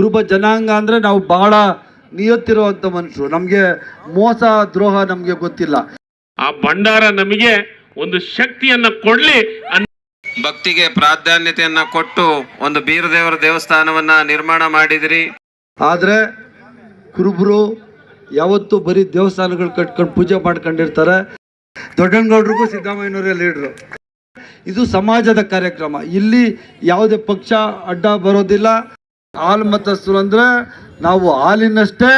ಕುರುಬ ಜನಾಂಗ ಅಂದರೆ ನಾವು ಬಹಳ ನಿಯತ್ತಿರುವಂಥ ಮನುಷ್ಯರು. ನಮಗೆ ಮೋಸ ದ್ರೋಹ ನಮಗೆ ಗೊತ್ತಿಲ್ಲ. ಆ ಭಂಡಾರ ನಮಗೆ ಒಂದು ಶಕ್ತಿಯನ್ನ ಕೊಡ್ಲಿ ಭಕ್ತಿಗೆ ಪ್ರಾಧಾನ್ಯತೆಯನ್ನು ಕೊಟ್ಟು ಒಂದು ಬೀರದೇವರ ದೇವಸ್ಥಾನವನ್ನ ನಿರ್ಮಾಣ ಮಾಡಿದಿರಿ. ಆದರೆ ಕುರುಬರು ಯಾವತ್ತೂ ಬರೀ ದೇವಸ್ಥಾನಗಳು ಕಟ್ಕೊಂಡು ಪೂಜೆ ಮಾಡ್ಕೊಂಡಿರ್ತಾರೆ. ದೊಡ್ಡನಗೌಡ್ರಿಗೂ ಸಿದ್ದರಾಮಯ್ಯನವರೇ ಲೀಡ್ರು. ಇದು ಸಮಾಜದ ಕಾರ್ಯಕ್ರಮ. ಇಲ್ಲಿ ಯಾವುದೇ ಪಕ್ಷ ಅಡ್ಡ ಬರೋದಿಲ್ಲ. ಹಾಲು ಮತಸ್ಥರು ಅಂದ್ರೆ ನಾವು ಹಾಲಿನಷ್ಟೇ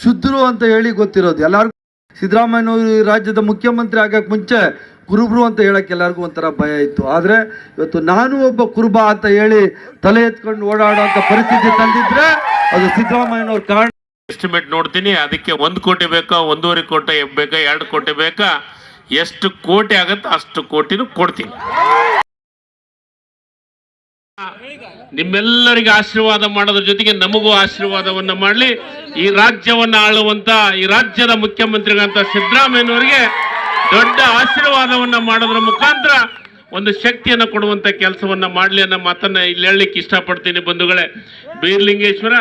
ಶುದ್ಧರು ಅಂತ ಹೇಳಿ ಗೊತ್ತಿರೋದು. ಎಲ್ಲರಿಗೂ ಸಿದ್ದರಾಮಯ್ಯನವರು ರಾಜ್ಯದ ಮುಖ್ಯಮಂತ್ರಿ ಆಗಕ್ಕೆ ಮುಂಚೆ ಕುರುಬರು ಅಂತ ಹೇಳಕ್ಕೆ ಎಲ್ಲರಿಗೂ ಒಂಥರ ಭಯ ಇತ್ತು. ಆದರೆ ಇವತ್ತು ನಾನು ಒಬ್ಬ ಕುರುಬ ಅಂತ ಹೇಳಿ ತಲೆ ಎತ್ಕೊಂಡು ಓಡಾಡೋಂಥ ಪರಿಸ್ಥಿತಿ ತಂದಿದ್ರೆ ಅದು ಸಿದ್ದರಾಮಯ್ಯನವ್ರ ಕಾರಣ. ಎಸ್ಟಿಮೇಟ್ ನೋಡ್ತೀನಿ. ಅದಕ್ಕೆ ಒಂದು ಕೋಟಿ ಬೇಕಾ, ಒಂದೂವರೆ ಕೋಟಿ ಬೇಕಾ, ಎರಡು ಕೋಟಿ ಬೇಕಾ? ಎಷ್ಟು ಕೋಟಿ ಆಗತ್ತೆ ಅಷ್ಟು ಕೋಟಿನೂ ಕೊಡ್ತೀನಿ. ನಿಮ್ಮೆಲ್ಲರಿಗೆ ಆಶೀರ್ವಾದ ಮಾಡೋದ್ರ ಜೊತೆಗೆ ನಮಗೂ ಆಶೀರ್ವಾದವನ್ನ ಮಾಡಲಿ. ಈ ರಾಜ್ಯವನ್ನ ಆಳುವಂತ, ಈ ರಾಜ್ಯದ ಮುಖ್ಯಮಂತ್ರಿಗಳಂತ ಸಿದ್ದರಾಮಯ್ಯನವರಿಗೆ ದೊಡ್ಡ ಆಶೀರ್ವಾದವನ್ನ ಮಾಡೋದ್ರ ಮುಖಾಂತರ ಒಂದು ಶಕ್ತಿಯನ್ನು ಕೊಡುವಂತ ಕೆಲಸವನ್ನ ಮಾಡಲಿ ಅನ್ನೋ ಮಾತನ್ನ ಇಲ್ಲಿ ಹೇಳಲಿಕ್ಕೆ ಇಷ್ಟಪಡ್ತೀನಿ ಬಂಧುಗಳೇ. ಬೀರ್ಲಿಂಗೇಶ್ವರ,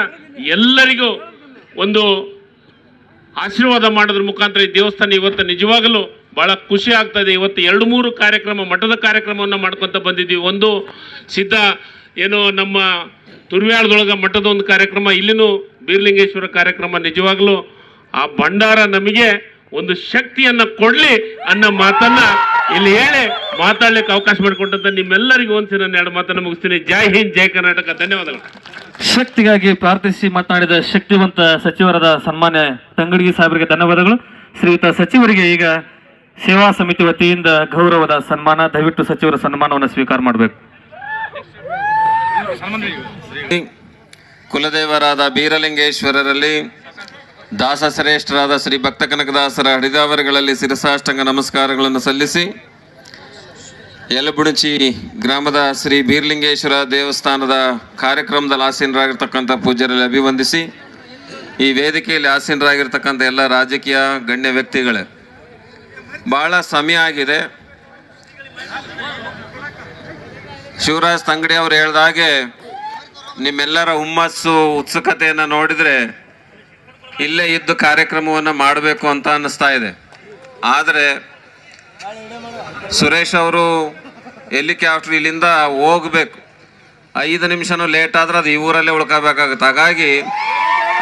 ಎಲ್ಲರಿಗೂ ಒಂದು ಆಶೀರ್ವಾದ ಮಾಡೋದ್ರ ಮುಖಾಂತರ ಈ ದೇವಸ್ಥಾನ ಇವತ್ತು ನಿಜವಾಗಲೂ ಬಹಳ ಖುಷಿ ಆಗ್ತದೆ. ಇವತ್ತು ಎರಡು ಮೂರು ಕಾರ್ಯಕ್ರಮ, ಮಠದ ಕಾರ್ಯಕ್ರಮವನ್ನು ಮಾಡ್ಕೊತ ಬಂದಿದ್ದೀವಿ. ಒಂದು ಸಿದ್ಧ ಏನು ನಮ್ಮ ತುರ್ವ್ಯಾಳದೊಳಗ ಮಠದ ಒಂದು ಕಾರ್ಯಕ್ರಮ, ಇಲ್ಲಿನೂ ಬೀರ್ಲಿಂಗೇಶ್ವರ ಕಾರ್ಯಕ್ರಮ ನಿಜವಾಗ್ಲೂ ಆ ಭಂಡಾರ ನಮಗೆ ಒಂದು ಶಕ್ತಿಯನ್ನ ಕೊಡ್ಲಿ ಅನ್ನೋ ಮಾತನ್ನ ಇಲ್ಲಿ ಹೇಳಿ ಮಾತಾಡ್ಲಿಕ್ಕೆ ಅವಕಾಶ ಮಾಡಿಕೊಟ್ಟಂತ ನಿಮ್ಮೆಲ್ಲರಿಗೂ ಒಂದ್ಸಿ ನನ್ನ ಎರಡು ಮಾತನ್ನ ಮುಗಿಸ್ತೀನಿ. ಜೈ ಹಿಂದ್, ಜೈ ಕರ್ನಾಟಕ. ಧನ್ಯವಾದಗಳು. ಶಕ್ತಿಗಾಗಿ ಪ್ರಾರ್ಥಿಸಿ ಮಾತನಾಡಿದ ಶಕ್ತಿವಂತ ಸಚಿವರಾದ ಸನ್ಮಾನ್ಯ ತಂಗಡಿಗಿ ಸಾಹೇಬರಿಗೆ ಧನ್ಯವಾದಗಳು. ಶ್ರೀಯುತ ಸಚಿವರಿಗೆ ಈಗ ಸೇವಾ ಸಮಿತಿ ವತಿಯಿಂದ ಗೌರವದ ಸನ್ಮಾನ, ದಯವಿಟ್ಟು ಸಚಿವರ ಸನ್ಮಾನವನ್ನು ಸ್ವೀಕಾರ ಮಾಡಬೇಕು. ಕುಲದೇವರಾದ ಬೀರಲಿಂಗೇಶ್ವರರಲ್ಲಿ ದಾಸಶ್ರೇಷ್ಠರಾದ ಶ್ರೀ ಭಕ್ತ ಕನಕದಾಸರ ಹಡಿದಾವರಗಳಲ್ಲಿ ಶಿರಸಾಷ್ಟಂಗ ನಮಸ್ಕಾರಗಳನ್ನು ಸಲ್ಲಿಸಿ, ಯಲಬುಣಚಿ ಗ್ರಾಮದ ಶ್ರೀ ಬೀರ್ಲಿಂಗೇಶ್ವರ ದೇವಸ್ಥಾನದ ಕಾರ್ಯಕ್ರಮದಲ್ಲಿ ಆಸೀನರಾಗಿರ್ತಕ್ಕಂಥ ಪೂಜ್ಯರಲ್ಲಿ ಅಭಿವಂದಿಸಿ ಈ ವೇದಿಕೆಯಲ್ಲಿ ಆಸೀನರಾಗಿರ್ತಕ್ಕಂಥ ಎಲ್ಲ ರಾಜಕೀಯ ಗಣ್ಯ ವ್ಯಕ್ತಿಗಳೇ ಬಹಳ ಸಮಯ ಆಗಿದೆ. ಶಿವರಾಜ್ ತಂಗಡಿ ಅವರು ಹೇಳ್ದ ಹಾಗೆ ನಿಮ್ಮೆಲ್ಲರ ಹುಮ್ಮಸ್ಸು, ಉತ್ಸುಕತೆಯನ್ನು ನೋಡಿದರೆ ಇಲ್ಲೇ ಇದ್ದು ಕಾರ್ಯಕ್ರಮವನ್ನು ಮಾಡಬೇಕು ಅಂತ ಅನ್ನಿಸ್ತಾ ಇದೆ. ಆದರೆ ಸುರೇಶ್ ಅವರು ಹೆಲಿಕಾಪ್ಟರ್ ಇಲ್ಲಿಂದ ಹೋಗ್ಬೇಕು. ಐದು ನಿಮಿಷನೂ ಲೇಟ್ ಆದ್ರೆ ಅದು ಈ ಊರಲ್ಲೇ ಉಳ್ಕೋಬೇಕಾಗುತ್ತೆ. ಹಾಗಾಗಿ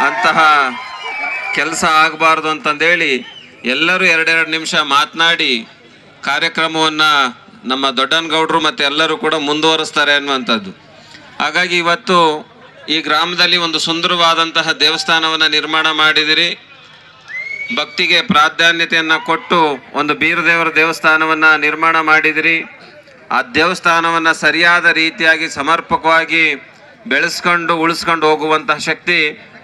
ಅಂತಹ ಕೆಲಸ ಆಗಬಾರ್ದು ಅಂತಂದೇಳಿ ಎಲ್ಲರೂ ಎರಡೆರಡು ನಿಮಿಷ ಮಾತನಾಡಿ ಕಾರ್ಯಕ್ರಮವನ್ನು ನಮ್ಮ ದೊಡ್ಡನಗೌಡರು ಮತ್ತು ಎಲ್ಲರೂ ಕೂಡ ಮುಂದುವರಿಸ್ತಾರೆ ಅನ್ನುವಂಥದ್ದು. ಹಾಗಾಗಿ ಇವತ್ತು ಈ ಗ್ರಾಮದಲ್ಲಿ ಒಂದು ಸುಂದರವಾದಂತಹ ದೇವಸ್ಥಾನವನ್ನು ನಿರ್ಮಾಣ ಮಾಡಿದಿರಿ. ಭಕ್ತಿಗೆ ಪ್ರಾಧಾನ್ಯತೆಯನ್ನು ಕೊಟ್ಟು ಒಂದು ಬೀರದೇವರ ದೇವಸ್ಥಾನವನ್ನು ನಿರ್ಮಾಣ ಮಾಡಿದಿರಿ. ಆ ದೇವಸ್ಥಾನವನ್ನು ಸರಿಯಾದ ರೀತಿಯಾಗಿ ಸಮರ್ಪಕವಾಗಿ ಬೆಳೆಸ್ಕೊಂಡು ಉಳಿಸ್ಕೊಂಡು ಹೋಗುವಂತಹ ಶಕ್ತಿ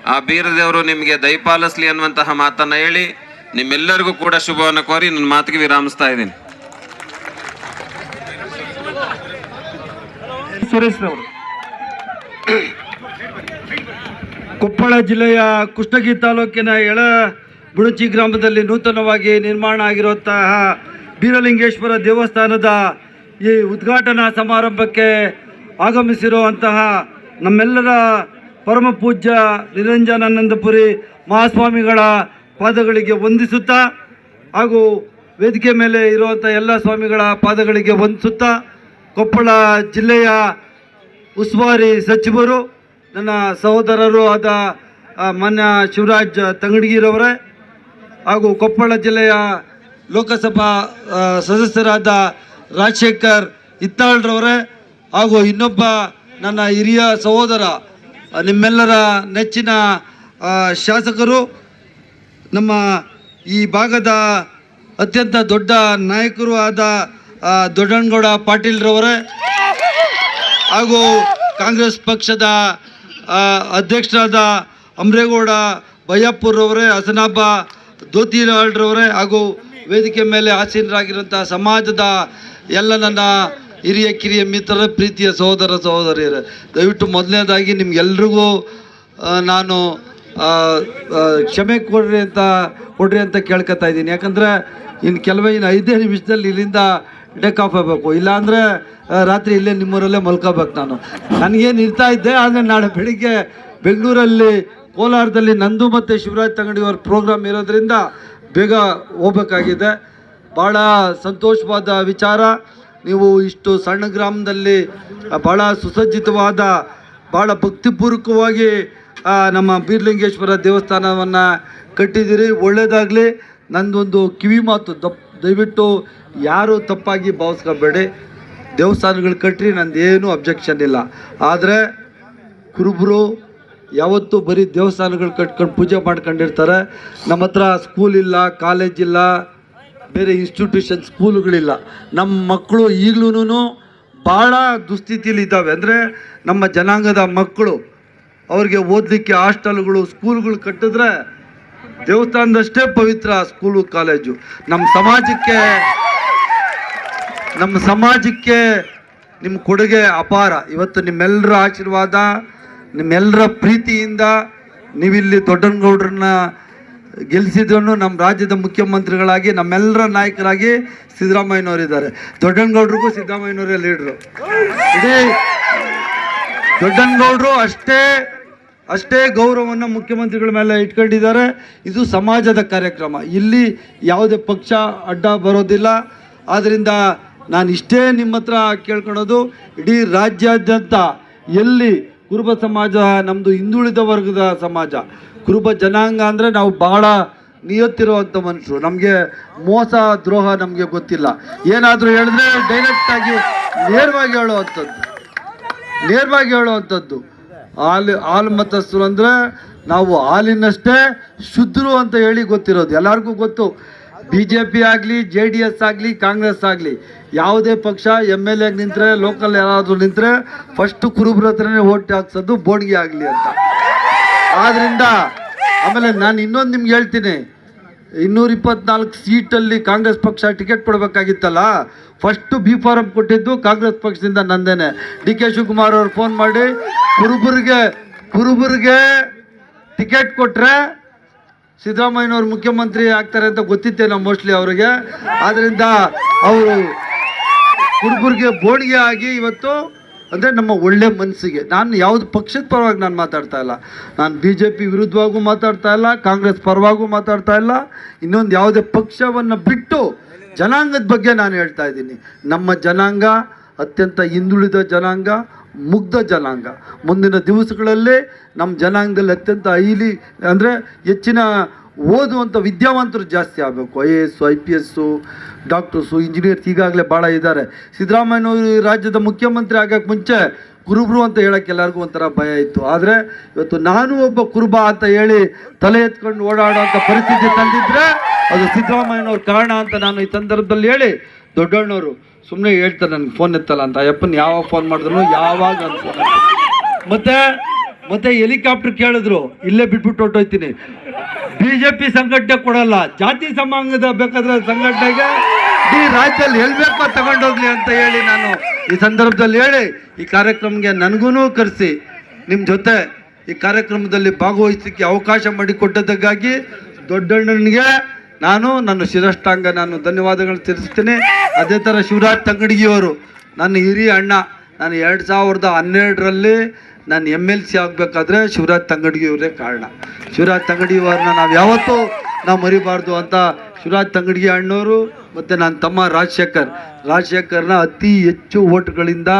ಆ ಬೀರದೇವರು ನಿಮಗೆ ದಯಪಾಲಿಸ್ಲಿ ಅನ್ನುವಂತಹ ಮಾತನ್ನು ಹೇಳಿ ನಿಮ್ಮೆಲ್ಲರಿಗೂ ಕೂಡ ಶುಭವನ್ನು ಕೋರಿ ನನ್ನ ಮಾತಿಗೆ ವಿರಾಮಿಸ್ತಾ ಇದ್ದೀನಿ. ಕೊಪ್ಪಳ ಜಿಲ್ಲೆಯ ಕುಷ್ಟಗಿ ತಾಲೂಕಿನ ಎಳ ಬುಣಚಿ ಗ್ರಾಮದಲ್ಲಿ ನೂತನವಾಗಿ ನಿರ್ಮಾಣ ಆಗಿರುವಂತಹ ಬೀರಲಿಂಗೇಶ್ವರ ದೇವಸ್ಥಾನದ ಈ ಉದ್ಘಾಟನಾ ಸಮಾರಂಭಕ್ಕೆ ಆಗಮಿಸಿರುವಂತಹ ನಮ್ಮೆಲ್ಲರ ಪರಮ ಪೂಜ್ಯ ನಿರಂಜನಾನಂದಪುರಿ ಮಹಾಸ್ವಾಮಿಗಳ ಪಾದಗಳಿಗೆ ವಂದಿಸುತ್ತಾ ಹಾಗೂ ವೇದಿಕೆ ಮೇಲೆ ಇರುವಂಥ ಎಲ್ಲ ಸ್ವಾಮಿಗಳ ಪಾದಗಳಿಗೆ ವಂದಿಸುತ್ತಾ ಕೊಪ್ಪಳ ಜಿಲ್ಲೆಯ ಉಸ್ತುವಾರಿ ಸಚಿವರು, ನನ್ನ ಸಹೋದರರು ಆದ ಮಾನ್ಯ ಶಿವರಾಜ್ ತಂಗಡಗಿರವರೇ ಹಾಗೂ ಕೊಪ್ಪಳ ಜಿಲ್ಲೆಯ ಲೋಕಸಭಾ ಸದಸ್ಯರಾದ ರಾಜಶೇಖರ್ ಇತ್ತಾಳ್ರವರೇ ಹಾಗೂ ಇನ್ನೊಬ್ಬ ನನ್ನ ಹಿರಿಯ ಸಹೋದರ, ನಿಮ್ಮೆಲ್ಲರ ನೆಚ್ಚಿನ ಶಾಸಕರು ನಮ್ಮ ಈ ಭಾಗದ ಅತ್ಯಂತ ದೊಡ್ಡ ನಾಯಕರು ಆದ ದೊಡ್ಡನಗೌಡ ಪಾಟೀಲ್ರವರೇ ಹಾಗೂ ಕಾಂಗ್ರೆಸ್ ಪಕ್ಷದ ಅಧ್ಯಕ್ಷರಾದ ಅಮ್ರೇಗೌಡ ಬಯ್ಯಪ್ಪರವರೇ ಹಸನಾಬ ದೋತಿಲಾಳ್ರವರೇ ಹಾಗೂ ವೇದಿಕೆ ಮೇಲೆ ಆಸೀನರಾಗಿರುವಂಥ ಸಮಾಜದ ಎಲ್ಲ ನನ್ನ ಹಿರಿಯ ಕಿರಿಯ ಮಿತ್ರರ, ಪ್ರೀತಿಯ ಸಹೋದರ ಸಹೋದರಿಯರೇ, ದಯವಿಟ್ಟು ಮೊದಲನೇದಾಗಿ ನಿಮ್ಗೆಲ್ರಿಗೂ ನಾನು ಕ್ಷಮೆ ಕೊಡ್ರಿ ಅಂತ ಕೊಡ್ರಿ ಅಂತ ಕೇಳ್ಕೊತಾ ಇದ್ದೀನಿ. ಯಾಕಂದರೆ ಇನ್ನು ಕೆಲವೇ ಇನ್ನು ಐದೇ ನಿಮಿಷದಲ್ಲಿ ಇಲ್ಲಿಂದ ಟೇಕ್ ಆಫ್ ಆಗಬೇಕು. ಇಲ್ಲಾಂದರೆ ರಾತ್ರಿ ಇಲ್ಲೇ ನಿಮ್ಮೂರಲ್ಲೇ ಮಲ್ಕೋಬೇಕು ನಾನು. ನನಗೇನು ಇರ್ತಾ ಇದ್ದೆ, ಆದರೆ ನಾಳೆ ಬೆಳಿಗ್ಗೆ ಬೆಂಗಳೂರಲ್ಲಿ, ಕೋಲಾರದಲ್ಲಿ ನಂದು ಮತ್ತು ಶಿವರಾಜ್ ತಂಗಡಿಯವ್ರ ಪ್ರೋಗ್ರಾಮ್ ಇರೋದ್ರಿಂದ ಬೇಗ ಹೋಗ್ಬೇಕಾಗಿದೆ. ಭಾಳ ಸಂತೋಷವಾದ ವಿಚಾರ. ನೀವು ಇಷ್ಟು ಸಣ್ಣ ಗ್ರಾಮದಲ್ಲಿ ಭಾಳ ಸುಸಜ್ಜಿತವಾದ ಭಾಳ ಭಕ್ತಿಪೂರ್ವಕವಾಗಿ ನಮ್ಮ ಬೀರ್ಲಿಂಗೇಶ್ವರ ದೇವಸ್ಥಾನವನ್ನು ಕಟ್ಟಿದ್ದೀರಿ. ಒಳ್ಳೆಯದಾಗಲಿ ನಂದೊಂದು ಕಿವಿ ಮಾತು. ದಪ್, ದಯವಿಟ್ಟು ಯಾರು ತಪ್ಪಾಗಿ ಭಾವಿಸ್ಕೊಬೇಡಿ. ದೇವಸ್ಥಾನಗಳು ಕಟ್ಟಿರಿ ನಂದು ಏನೂ ಅಬ್ಜೆಕ್ಷನ್ ಇಲ್ಲ. ಆದರೆ ಕುರುಬರು ಯಾವತ್ತೂ ಬರೀ ದೇವಸ್ಥಾನಗಳು ಕಟ್ಕೊಂಡು ಪೂಜೆ ಮಾಡ್ಕೊಂಡಿರ್ತಾರೆ. ನಮ್ಮ ಹತ್ರ ಸ್ಕೂಲ್ ಇಲ್ಲ ಕಾಲೇಜ್ ಇಲ್ಲ, ಬೇರೆ ಇನ್ಸ್ಟಿಟ್ಯೂಷನ್ ಸ್ಕೂಲುಗಳಿಲ್ಲ ನಮ್ಮ ಮಕ್ಕಳು ಈಗಲೂ ಭಾಳ ದುಸ್ಥಿತಿಯಲ್ಲಿ ಇದ್ದಾವೆ ಅಂದರೆ ನಮ್ಮ ಜನಾಂಗದ ಮಕ್ಕಳು ಅವ್ರಿಗೆ ಓದಲಿಕ್ಕೆ ಹಾಸ್ಟೆಲ್ಗಳು, ಸ್ಕೂಲ್ಗಳು ಕಟ್ಟಿದ್ರೆ ದೇವಸ್ಥಾನದಷ್ಟೇ ಪವಿತ್ರ ಸ್ಕೂಲು, ಕಾಲೇಜು. ನಮ್ಮ ಸಮಾಜಕ್ಕೆ ನಮ್ಮ ಸಮಾಜಕ್ಕೆ ನಿಮ್ಮ ಕೊಡುಗೆ ಅಪಾರ. ಇವತ್ತು ನಿಮ್ಮೆಲ್ಲರ ಆಶೀರ್ವಾದ ನಿಮ್ಮೆಲ್ಲರ ಪ್ರೀತಿಯಿಂದ ನೀವಿಲ್ಲಿ ದೊಡ್ಡನಗೌಡ್ರನ್ನ ಗೆಲ್ಲಿಸಿದ್ರು ನಮ್ಮ ರಾಜ್ಯದ ಮುಖ್ಯಮಂತ್ರಿಗಳಾಗಿ ನಮ್ಮೆಲ್ಲರ ನಾಯಕರಾಗಿ ಸಿದ್ದರಾಮಯ್ಯನವರಿದ್ದಾರೆ. ದೊಡ್ಡನಗೌಡ್ರಿಗೂ ಸಿದ್ದರಾಮಯ್ಯನವರೇ ಲೀಡ್ರು. ಇಡೀ ದೊಡ್ಡನಗೌಡರು ಅಷ್ಟೇ ಅಷ್ಟೇ ಗೌರವವನ್ನು ಮುಖ್ಯಮಂತ್ರಿಗಳ ಮೇಲೆ ಇಟ್ಕೊಂಡಿದ್ದಾರೆ. ಇದು ಸಮಾಜದ ಕಾರ್ಯಕ್ರಮ. ಇಲ್ಲಿ ಯಾವುದೇ ಪಕ್ಷ ಅಡ್ಡ ಬರೋದಿಲ್ಲ. ಆದ್ದರಿಂದ ನಾನು ಇಷ್ಟೇ ನಿಮ್ಮ ಹತ್ರ ಕೇಳ್ಕೊಳೋದು ಇಡೀ ರಾಜ್ಯಾದ್ಯಂತ ಎಲ್ಲಿ ಕುರುಬ ಸಮಾಜ ನಮ್ಮದು ಹಿಂದುಳಿದ ವರ್ಗದ ಸಮಾಜ, ಕುರುಬ ಜನಾಂಗ ಅಂದರೆ ನಾವು ಬಹಳ ನಿಯತ್ತಿರುವಂಥ ಮನುಷ್ಯರು. ನಮಗೆ ಮೋಸ, ದ್ರೋಹ ನಮಗೆ ಗೊತ್ತಿಲ್ಲ. ಏನಾದರೂ ಹೇಳಿದ್ರೆ ಡೈರೆಕ್ಟಾಗಿ ನೇರವಾಗಿ ಹೇಳುವಂಥದ್ದು. ನೇರವಾಗಿ ಹೇಳುವಂಥದ್ದು. ಹಾಲು ಹಾಲು ಮತಸ್ಥರು ಅಂದರೆ ನಾವು ಹಾಲಿನಷ್ಟೇ ಶುದ್ಧರು ಅಂತ ಹೇಳಿ ಗೊತ್ತಿರೋದು. ಎಲ್ಲರಿಗೂ ಗೊತ್ತು. ಬಿ ಜೆ ಪಿ ಆಗಲಿ ಜೆ ಡಿ ಎಸ್ ಆಗಲಿ ಕಾಂಗ್ರೆಸ್ ಆಗಲಿ, ಯಾವುದೇ ಪಕ್ಷ ಎಂ ಎಲ್ ಎಗೆ ನಿಂತರೆ ಲೋಕಲ್ ಯಾರಾದರೂ ನಿಂತರೆ ಫಸ್ಟು ಕುರುಬ್ರ ಹತ್ರನೇ ಓಟ್ ಹಾಕ್ಸೋದು ಬೋಡ್ಗೆ ಆಗಲಿ ಅಂತ. ಆದ್ದರಿಂದ ಆಮೇಲೆ ನಾನು ಇನ್ನೊಂದು ನಿಮ್ಗೆ ಹೇಳ್ತೀನಿ. ಇನ್ನೂರ ಇಪ್ಪತ್ನಾಲ್ಕು ಸೀಟಲ್ಲಿ ಕಾಂಗ್ರೆಸ್ ಪಕ್ಷ ಟಿಕೆಟ್ ಕೊಡಬೇಕಾಗಿತ್ತಲ್ಲ? ಫಸ್ಟು ಬಿ ಫಾರಂ ಕೊಟ್ಟಿದ್ದು ಕಾಂಗ್ರೆಸ್ ಪಕ್ಷದಿಂದ ನಂದೇನೆ. ಡಿ ಕೆ ಶಿವಕುಮಾರ್ ಅವ್ರು ಫೋನ್ ಮಾಡಿ, ಕುರುಬರಿಗೆ ಕುರುಬರಿಗೆ ಟಿಕೆಟ್ ಕೊಟ್ಟರೆ ಸಿದ್ದರಾಮಯ್ಯನವ್ರು ಮುಖ್ಯಮಂತ್ರಿ ಆಗ್ತಾರೆ ಅಂತ ಗೊತ್ತಿತ್ತೇನೋ ಮೋಸ್ಟ್ಲಿ ಅವರಿಗೆ. ಆದ್ದರಿಂದ ಅವರು ಕುರುಬರಿಗೆ ಬೋಣಿಗೆ ಆಗಿ ಇವತ್ತು ಅಂದರೆ ನಮ್ಮ ಒಳ್ಳೆ ಮನಸ್ಸಿಗೆ. ನಾನು ಯಾವುದು ಪಕ್ಷದ ಪರವಾಗಿ ನಾನು ಮಾತಾಡ್ತಾ ಇಲ್ಲ. ನಾನು ಬಿ ಜೆ ಪಿ ವಿರುದ್ಧವಾಗೂ ಮಾತಾಡ್ತಾ ಇಲ್ಲ, ಕಾಂಗ್ರೆಸ್ ಪರವಾಗೂ ಮಾತಾಡ್ತಾ ಇಲ್ಲ. ಇನ್ನೊಂದು ಯಾವುದೇ ಪಕ್ಷವನ್ನು ಬಿಟ್ಟು ಜನಾಂಗದ ಬಗ್ಗೆ ನಾನು ಹೇಳ್ತಾ ಇದ್ದೀನಿ. ನಮ್ಮ ಜನಾಂಗ ಅತ್ಯಂತ ಹಿಂದುಳಿದ ಜನಾಂಗ, ಮುಗ್ಧ ಜನಾಂಗ. ಮುಂದಿನ ದಿವಸಗಳಲ್ಲೇ ನಮ್ಮ ಜನಾಂಗದಲ್ಲಿ ಅತ್ಯಂತ ಐಲಿ ಅಂದರೆ ಹೆಚ್ಚಿನ ಓದುವಂಥ ವಿದ್ಯಾವಂತರು ಜಾಸ್ತಿ ಆಗಬೇಕು. I A S I P S doctors, engineers ಈಗಾಗಲೇ ಭಾಳ ಇದ್ದಾರೆ. ಸಿದ್ದರಾಮಯ್ಯನವರು ರಾಜ್ಯದ ಮುಖ್ಯಮಂತ್ರಿ ಆಗೋಕ್ಕೆ ಮುಂಚೆ ಕುರುಬರು ಅಂತ ಹೇಳೋಕ್ಕೆ ಎಲ್ಲರಿಗೂ ಒಂಥರ ಭಯ ಇತ್ತು. ಆದರೆ ಇವತ್ತು ನಾನು ಒಬ್ಬ ಕುರುಬ ಅಂತ ಹೇಳಿ ತಲೆ ಎತ್ಕೊಂಡು ಓಡಾಡೋಂಥ ಪರಿಸ್ಥಿತಿ ತಂದಿದ್ರೆ ಅದು ಸಿದ್ದರಾಮಯ್ಯನವ್ರ ಕಾರಣ ಅಂತ ನಾನು ಈ ಸಂದರ್ಭದಲ್ಲಿ ಹೇಳಿ ದೊಡ್ಡಣ್ಣವರು ಸುಮ್ಮನೆ ಹೇಳ್ತಾರೆ ನನಗೆ ಫೋನ್ ಎತ್ತಲ್ಲ ಅಂತ. ಅಯ್ಯಪ್ಪನ ಯಾವಾಗ ಫೋನ್ ಮಾಡಿದ್ರು? ಯಾವಾಗ ಅಂತ. ಮತ್ತೆ ಮತ್ತೆ ಹೆಲಿಕಾಪ್ಟರ್ ಕೇಳಿದ್ರು, ಇಲ್ಲೇ ಬಿಟ್ಬಿಟ್ಟು ಹೊಟ್ಟೋಯ್ತೀನಿ ಬಿ ಜೆ ಪಿ ಸಂಘಟನೆ ಕೊಡಲ್ಲ, ಜಾತಿ ಸಮಾಂಗದ ಬೇಕಾದ್ರೆ ಸಂಘಟನೆಗೆ ಈ ರಾಜ್ಯದಲ್ಲಿ ಎಲ್ಲಿ ಬೇಕೋ ತಗೊಂಡೋಗ್ಲಿ ಅಂತ ಹೇಳಿ ನಾನು ಈ ಸಂದರ್ಭದಲ್ಲಿ ಹೇಳಿ, ಈ ಕಾರ್ಯಕ್ರಮಕ್ಕೆ ನನಗೂ ಕರೆಸಿ ನಿಮ್ಮ ಜೊತೆ ಈ ಕಾರ್ಯಕ್ರಮದಲ್ಲಿ ಭಾಗವಹಿಸಲಿಕ್ಕೆ ಅವಕಾಶ ಮಾಡಿಕೊಟ್ಟದಕ್ಕಾಗಿ ದೊಡ್ಡಣ್ಣನಿಗೆ ನಾನು, ನನ್ನ ಶಿರಷ್ಟಾಂಗ ನಾನು ಧನ್ಯವಾದಗಳು ತಿಳಿಸ್ತೇನೆ. ಅದೇ ಥರ ಶಿವರಾಜ್ ತಂಗಡಿಗಿಯವರು, ನನ್ನ ಹಿರಿಯ ಅಣ್ಣ ನಾನು ಎರಡು ಸಾವಿರದ ಹನ್ನೆರಡರಲ್ಲಿ ನಾನು ಎಂ ಎಲ್ ಸಿ ಆಗಬೇಕಾದ್ರೆ ಶಿವರಾಜ್ ತಂಗಡಿಗಿಯವರೇ ಕಾರಣ. ಶಿವರಾಜ್ ತಂಗಡಿಯವರನ್ನ ನಾವು ಯಾವತ್ತೂ ನಾವು ಮರಿಬಾರ್ದು ಅಂತ ಶಿವರಾಜ್ ತಂಗಡಿಗೆ ಅಣ್ಣವರು ಮತ್ತು ನನ್ನ ತಮ್ಮ ರಾಜಶೇಖರ್. ರಾಜಶೇಖರ್ನ ಅತಿ ಹೆಚ್ಚು ಓಟ್ಗಳಿಂದ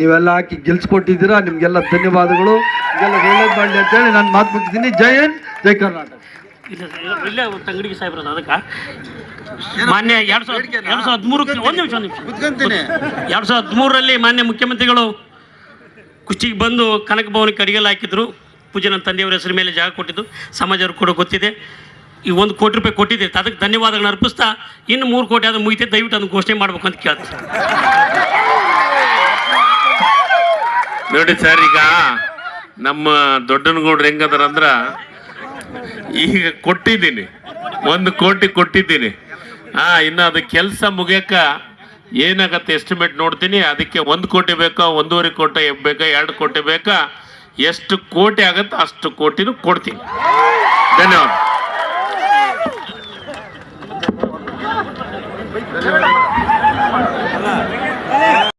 ನೀವೆಲ್ಲ ಹಾಕಿ ಗೆಲ್ಸ್ಕೊಟ್ಟಿದ್ದೀರಾ. ನಿಮಗೆಲ್ಲ ಧನ್ಯವಾದಗಳು. ಇದೆಲ್ಲ ಒಳ್ಳೇದು ಮಾಡಲಿ ಅಂತೇಳಿ ನಾನು ಮಾತು ಮುಗಿಸ್ತೀನಿ. ಜೈ ಹಿಂದ್, ಜೈ ಕರ್ನಾಟಕ. ಇಲ್ಲ ತಂಗಡಿಗೆ ಸಾಹೇಬ್ರದ ಅದಕ್ಕೆ. ಮಾನ್ಯ ಎರಡು ಸಾವಿರದ ಎರಡು ಸಾವಿರದ ಹದಿಮೂರಕ್ಕೆ ಒಂದು ನಿಮಿಷ ಒಂದು ನಿಮಿಷ. ಎರಡು ಸಾವಿರದ ಹದಿಮೂರರಲ್ಲಿ ಮಾನ್ಯ ಮುಖ್ಯಮಂತ್ರಿಗಳು ಕುಷ್ಟಿಗೆ ಬಂದು ಕನಕ ಭವನಕ್ಕೆ ಅಡಿಗೆಲ್ಲ ಹಾಕಿದ್ರು. ಪೂಜೆ ನನ್ನ ತಂದೆಯವರ ಹೆಸರು ಮೇಲೆ ಜಾಗ ಕೊಟ್ಟಿದ್ದು. ಸಮಾಜವ್ರು ಕೂಡ ಗೊತ್ತಿದೆ. ಈ ಒಂದು ಕೋಟಿ ರೂಪಾಯಿ ಕೊಟ್ಟಿದ್ದೆ. ಅದಕ್ಕೆ ಧನ್ಯವಾದಗಳನ್ನ ಅರ್ಪಿಸ್ತಾ ಇನ್ನು ಮೂರು ಕೋಟಿ ಅದು ಮುಗಿತೆ ದಯವಿಟ್ಟು ಅದನ್ನು ಘೋಷಣೆ ಮಾಡ್ಬೇಕು ಅಂತ ಕೇಳ್ತೀನಿ. ನೋಡಿ ಸರ್ ಈಗ ನಮ್ಮ ದೊಡ್ಡನಗೌಡ್ರು ಹೆಂಗದಾರ ಅಂದ್ರ ಈಗ ಕೊಟ್ಟಿದ್ದೀನಿ. ಒಂದು ಕೋಟಿ ಕೊಟ್ಟಿದ್ದೀನಿ. ಹಾ ಇನ್ನು ಅದು ಕೆಲಸ ಮುಗಿಯಕ ಏನಾಗತ್ತೆ ಎಸ್ಟಿಮೇಟ್ ನೋಡ್ತೀನಿ. ಅದಕ್ಕೆ ಒಂದು ಕೋಟಿ ಬೇಕಾ, ಒಂದೂವರೆ ಕೋಟಿ ಬೇಕಾ, ಎರಡು ಕೋಟಿ ಬೇಕಾ, ಎಷ್ಟು ಕೋಟಿ ಆಗತ್ತೆ ಅಷ್ಟು ಕೋಟಿನೂ ಕೊಡ್ತೀನಿ. ಧನ್ಯವಾದ.